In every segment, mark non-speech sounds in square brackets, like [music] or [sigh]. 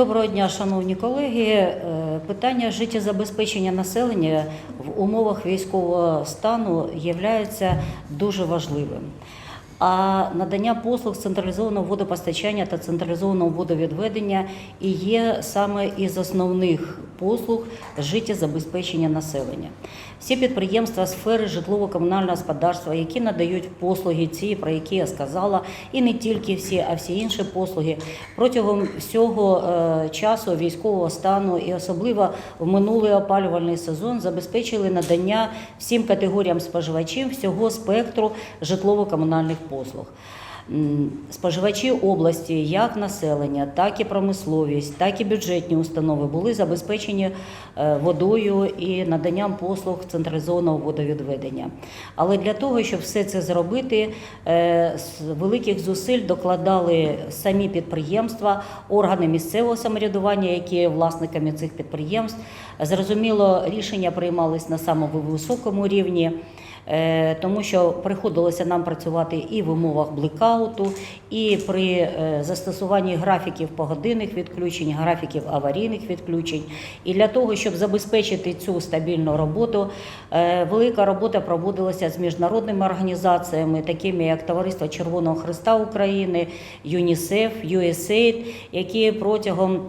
Доброго дня, шановні колеги. Е, Питання життєзабезпечення населення в умовах військового стану є дуже важливим. А надання послуг централізованого водопостачання та централізованого водовідведення і є саме із основних послуг життєзабезпечення населення. Всі підприємства сфери житлово-комунального господарства, які надають послуги ці, про які я сказала, і не тільки всі, а всі інші послуги протягом всього е, часу військового стану і особливо в минулий опалювальний сезон забезпечили надання всім категоріям споживачів всього спектру житлово-комунальних послуг. Споживачі області, як населення, так і промисловість, так і бюджетні установи були забезпечені е, водою і наданням послуг централізованого водовідведення. Але для того, щоб все це зробити, е, з великих зусиль докладали самі підприємства, органи місцевого самоврядування, які є власниками цих підприємств. Зрозуміло, рішення приймались на самому високому рівні. Е, тому що приходилося нам працювати і в умовах блекауту, і при е, застосуванні графіків погодинних відключень, графіків аварійних відключень. І для того, щоб забезпечити цю стабільну роботу, е, велика робота проводилася з міжнародними організаціями, такими як Товариство Червоного Христа України, ЮНІСЕФ, USAID, які протягом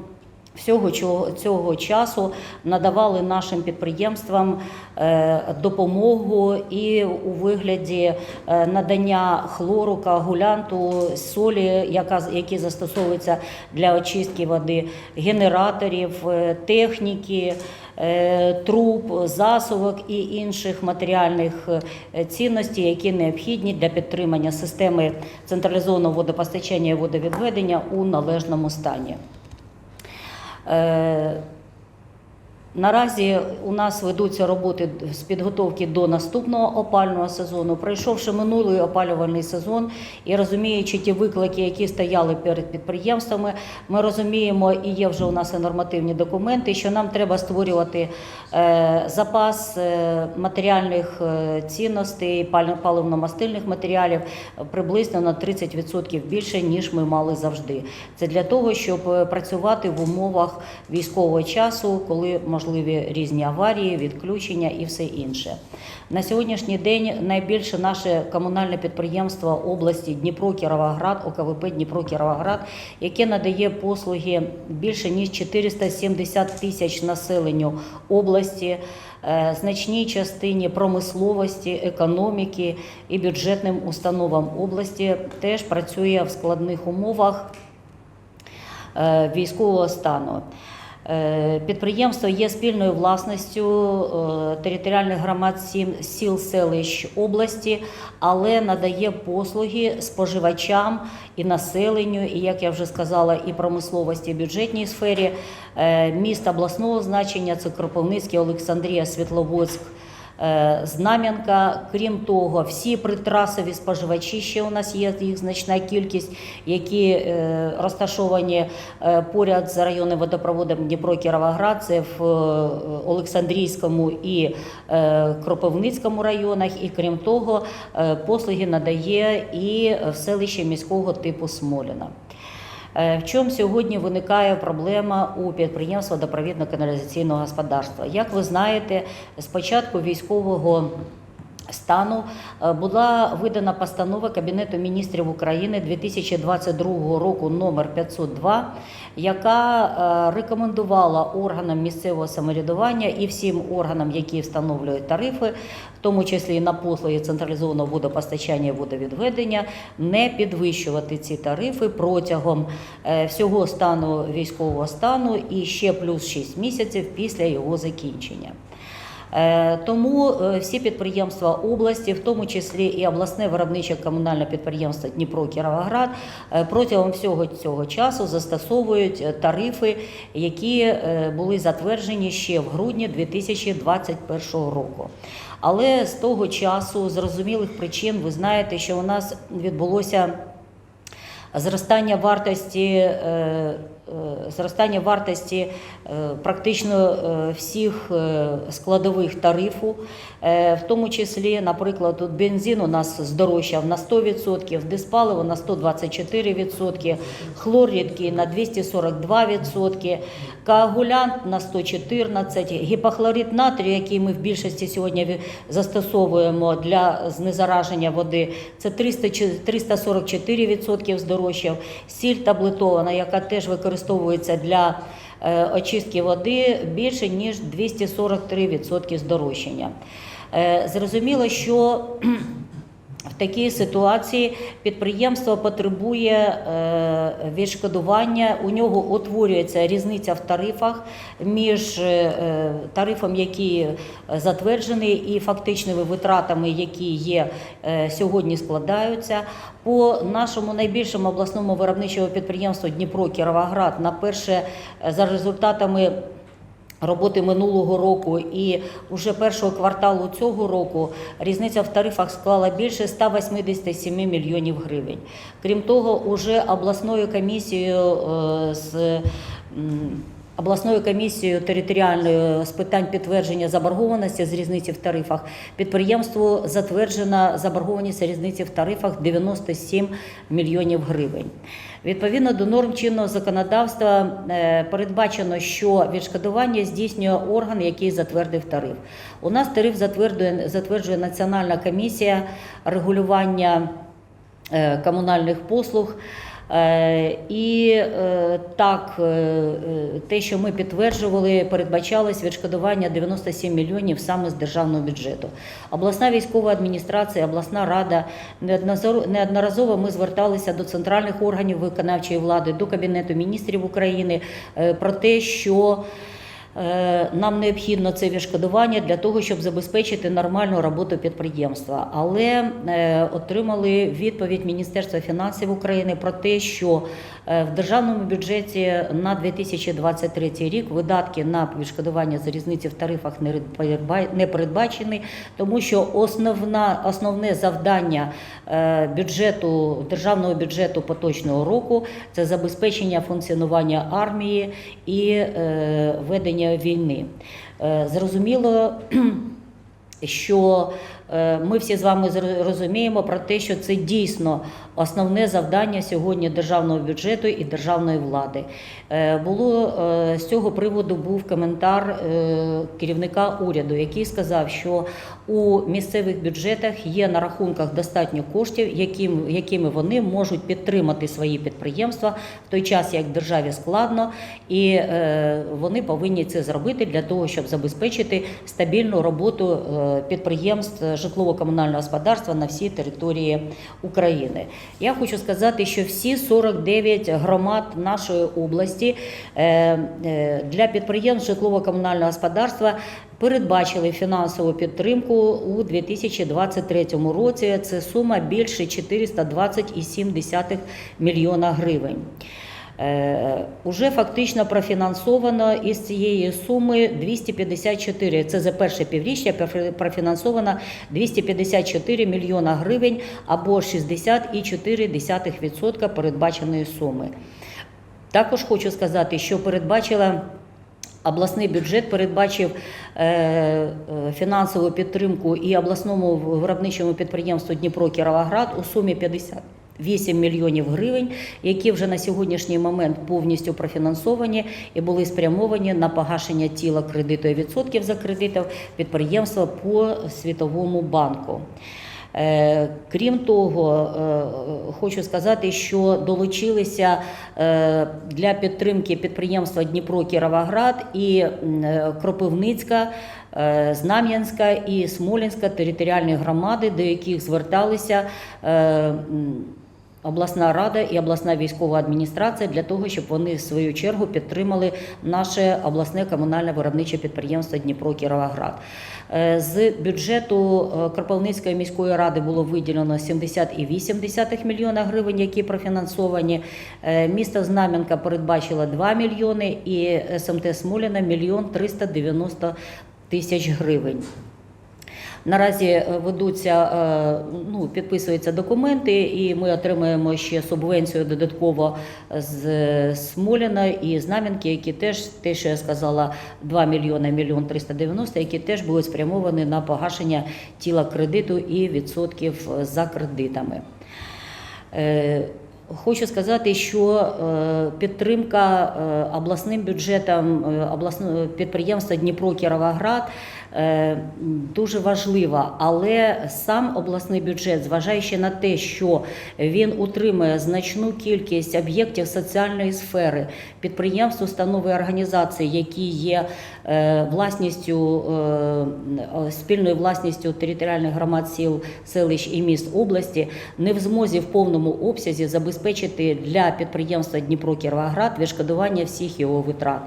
Всього цього, часу надавали нашим підприємствам е, допомогу і у вигляді е, надання хлору, коагулянту, солі, яка, які застосовуються для очистки води, генераторів, е, техніки, труб, засувок і інших матеріальних цінностей, які необхідні для підтримання системи централізованого водопостачання і водовідведення у належному стані. Е, Наразі у нас ведуться роботи з підготовки до наступного опального сезону. Пройшовши минулий опалювальний сезон і розуміючи ті виклики, які стояли перед підприємствами, ми розуміємо, і є вже у нас і нормативні документи, що нам треба створювати е, запас е, матеріальних е, цінностей, паливно-мастильних матеріалів приблизно на 30% більше, ніж ми мали завжди. Це для того, щоб працювати в умовах військового часу, коли можливі різні аварії, відключення і все інше. На сьогоднішній день найбільше наше комунальне підприємство області Дніпро Кіровоград, ОКВП Дніпро Кіровоград, яке надає послуги більше ніж 470 тисяч населенню області. е, Значній частині промисловості, економіки і бюджетним установам області теж працює в складних умовах е, військового стану. Е, Підприємство є спільною власністю е, територіальних громад сіл селищ області, але надає послуги споживачам і населенню, і як я вже сказала, і промисловості, і бюджетній сфері Е, міст обласного значення це Кропивницький, Олександрія, Світловодськ. Е, Знам'янка, крім того, всі притрасові споживачі ще у нас є їх значна кількість, які е, розташовані е, поряд з районним водопроводом Дніпро Кіровоград, це в Олександрійському і Кропивницькому районах. І крім того, послуги надає і в селищі міського типу Смоліна. Е, В чому сьогодні виникає проблема у підприємства водопровідно-каналізаційного господарства? Як ви знаєте, з початку військового стану е, була видана постанова Кабінету міністрів України 2022 року номер 502, яка е, рекомендувала органам місцевого самоврядування і всім органам, які встановлюють тарифи, в тому числі і на послуги централізованого водопостачання і водовідведення, не підвищувати ці тарифи протягом е, всього стану військового стану і ще плюс 6 місяців після його закінчення. Е, Тому е, всі підприємства області, в тому числі і обласне виробниче комунальне підприємство Дніпро Кіровоград, е, протягом всього цього часу застосовують тарифи, які були затверджені ще в грудні 2021 року. Але з того часу, зрозумілих причин, ви знаєте, що у нас відбулося зростання вартості зростання вартості е, практично е, всіх е, складових тарифу, Е, в тому числі, наприклад, тут бензин у нас здорожчав на 100%, диспаливо на 124%, хлор рідкий на 242%, коагулянт на 114%, гіпохлорид натрію, який ми в більшості сьогодні застосовуємо для знезараження води, це 300 чи- 344% здорожчав, сіль таблетована, яка теж використовується для е, очистки води, більше ніж 243% здорожчання. Е, Зрозуміло, що [clears throat] в такій ситуації підприємство потребує е, відшкодування. У нього утворюється різниця в тарифах між е, тарифом, який затверджений, і фактичними витратами, які є сьогодні складаються. По нашому найбільшому обласному виробничому підприємству Дніпро Кіровоград на перше за результатами. Роботи минулого року і вже першого кварталу цього року різниця в тарифах склала більше 187 мільйонів гривень. Крім того, уже обласною комісією е, з обласною комісією територіальною з питань підтвердження заборгованості з різниці в тарифах підприємству затверджена заборгованість різниці в тарифах 97 мільйонів гривень. Відповідно до норм чинного законодавства е, передбачено, що відшкодування здійснює орган, який затвердив тариф. У нас тариф затверджує, затверджує Національна комісія регулювання е, комунальних послуг. Е, І е, так, е, те, що ми підтверджували, передбачалось відшкодування 97 мільйонів саме з державного бюджету. Обласна військова адміністрація, обласна рада неодноразово ми зверталися до центральних органів виконавчої влади, до Кабінету міністрів України про те, що Нам необхідно це відшкодування для того, щоб забезпечити нормальну роботу підприємства. Але е, отримали відповідь Міністерства фінансів України про те, що е, в державному бюджеті на 2023 рік видатки на відшкодування за різниці в тарифах не передбачені, тому що основна, основне завдання е, бюджету державного бюджету поточного року це забезпечення функціонування армії і е, ведення війни. Е, Зрозуміло, [clears throat] що е, ми всі з вами розуміємо про те, що це дійсно основне завдання сьогодні державного бюджету і державної влади. Е, Було е, з цього приводу був коментар е, керівника уряду, який сказав, що у місцевих бюджетах є на рахунках достатньо коштів, яким, якими вони можуть підтримати свої підприємства в той час, як державі складно, і е, вони повинні це зробити для того, щоб забезпечити стабільну роботу е, підприємств житлово-комунального господарства на всій території України. Я хочу сказати, що всі 49 громад нашої області е, для підприємств житлово-комунального господарства передбачили фінансову підтримку у 2023 році. Це сума більше 420,7 мільйона гривень. Е, Уже фактично профінансовано із цієї суми 254, це за перше півріччя профінансовано 254 мільйона гривень або 60,4% передбаченої суми. Також хочу сказати, що передбачила Обласний бюджет передбачив е, е, фінансову підтримку і обласному виробничому підприємству Дніпро Кіровоград у сумі 58 мільйонів гривень, які вже на сьогоднішній момент повністю профінансовані і були спрямовані на погашення тіла кредиту і відсотків за кредитів підприємства по Світовому банку. Е, Крім того, е, хочу сказати, що долучилися е, для підтримки підприємства Дніпро Кіровоград і Кропивницька, Знам'янська і Смолінська територіальні громади, до яких зверталися. Обласна рада і обласна військова адміністрація для того, щоб вони в свою чергу підтримали наше обласне комунальне виробниче підприємство Дніпро Кіровоград. Е, З бюджету е, Кропивницької міської ради було виділено 70,8 мільйона гривень, які профінансовані. Е, Місто Знам'янка передбачило 2 мільйони і СМТ Смоліна – мільйон 390 тисяч гривень. Наразі е, ведуться, е, ну, підписуються документи, і ми отримаємо ще субвенцію додатково з Смоліна і Знам'янки, які теж, те, що я сказала, 2 мільйони, мільйон 390, які теж будуть спрямовані на погашення тіла кредиту і відсотків за кредитами. Е, Хочу сказати, що підтримка обласним бюджетом обласного підприємства Дніпро Кіровоград дуже важлива, але сам обласний бюджет, зважаючи на те, що він утримує значну кількість об'єктів соціальної сфери, підприємств, установи організації, які є е, власністю е, спільною власністю територіальних громад сіл, селищ і міст області, не в змозі в повному обсязі забезпечити для підприємства Дніпро Кіровоград відшкодування всіх його витрат.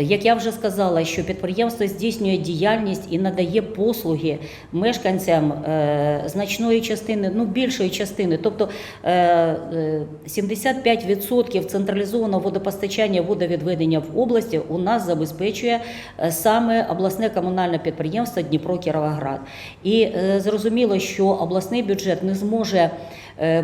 Як я вже сказала, що підприємство здійснює діяльність і надає послуги мешканцям е, значної частини, ну більшої частини, тобто е, е, 75% централізованого водопостачання водовідведення в області у нас забезпечує е, саме обласне комунальне підприємство Дніпро Кіровоград. І е, зрозуміло, що обласний бюджет не зможе е,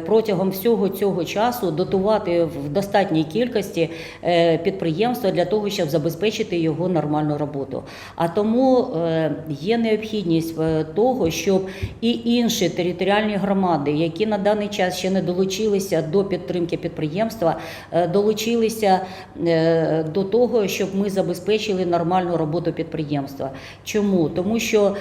протягом всього цього часу дотувати в достатній кількості е, підприємства для того, щоб забезпечити його нормальну роботу. А тому е, є необхідність е, того, щоб і інші територіальні громади, які на даний час ще не долучилися до підтримки підприємства, е, долучилися е, до того, щоб ми забезпечили нормальну роботу підприємства. Чому? Тому що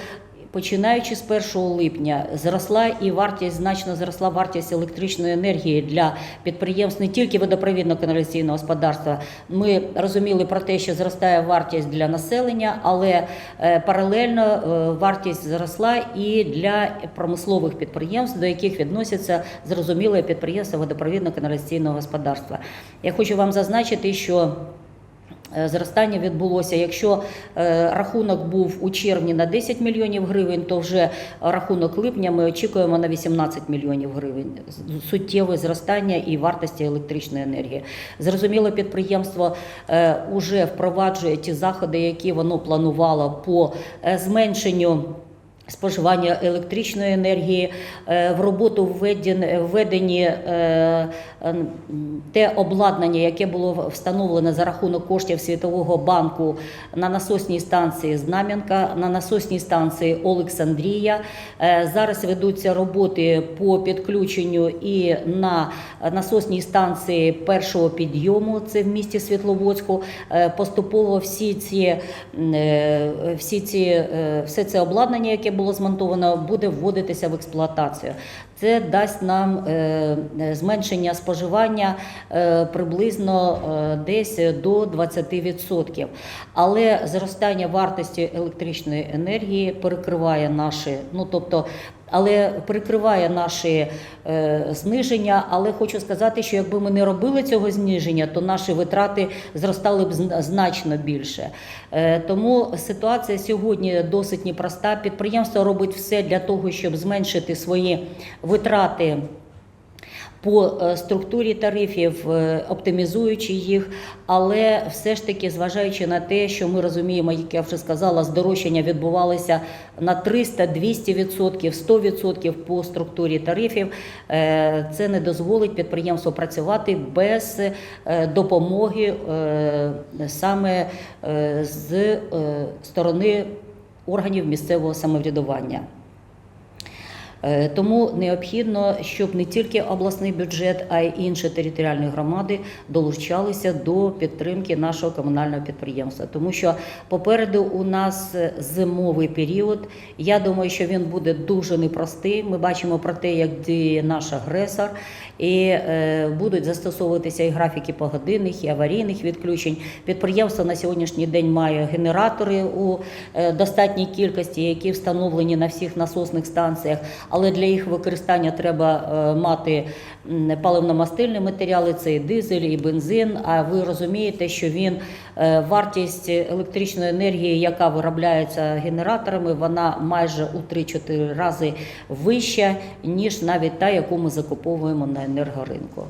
Починаючи з 1 липня зросла і вартість значно зросла вартість електричної енергії для підприємств не тільки водопровідно-каналізаційного господарства. Ми розуміли про те, що зростає вартість для населення, але е, паралельно е, вартість зросла і для промислових підприємств, до яких відносяться зрозуміле підприємства водопровідно-каналізаційного господарства. Я хочу вам зазначити, що Зростання відбулося. Якщо е, рахунок був у червні на 10 мільйонів гривень, то вже рахунок липня ми очікуємо на 18 мільйонів гривень. Суттєве зростання і вартості електричної енергії. Зрозуміло, підприємство вже впроваджує ті заходи, які воно планувало по е, зменшенню. Споживання електричної енергії е, в роботу введені е, е, те обладнання, яке було встановлене за рахунок коштів Світового банку на насосній станції Знам'янка, на насосній станції Олександрія. Зараз ведуться роботи по підключенню і на насосній станції першого підйому, це в місті Світловодську. Поступово всі ці, всі ці, все це обладнання, яке було змонтовано, буде вводитися в експлуатацію. Це дасть нам е, е, зменшення споживання е, приблизно десь до 20%. Але зростання вартості електричної енергії перекриває наші, ну тобто. Але прикриває наші е, зниження. Але хочу сказати, що якби ми не робили цього зниження, то наші витрати зростали б значно більше. Е, тому ситуація сьогодні досить непроста. Підприємство робить все для того, щоб зменшити свої витрати. По е, структурі тарифів, е, оптимізуючи їх, але все ж таки, зважаючи на те, що ми розуміємо, як я вже сказала, здорожчання відбувалося на 300, 200 відсотків, 100 відсотків по структурі тарифів, е, це не дозволить підприємству працювати без допомоги саме з сторони органів місцевого самоврядування. Е, Тому необхідно, щоб не тільки обласний бюджет, а й інші територіальні громади долучалися до підтримки нашого комунального підприємства. Тому що попереду у нас е, зимовий період. Я думаю, що він буде дуже непростий. Ми бачимо про те, як діє наш агресор, і е, будуть застосовуватися і графіки погодинних, і аварійних відключень. Підприємство на сьогоднішній день має генератори у е, достатній кількості, які встановлені на всіх насосних станціях. Але для їх використання треба е, мати паливно-мастильні матеріали, це і дизель, і бензин. А ви розумієте, що він вартість електричної енергії, яка виробляється генераторами, вона майже у 3-4 рази вища, ніж навіть та, яку ми закуповуємо на енергоринку.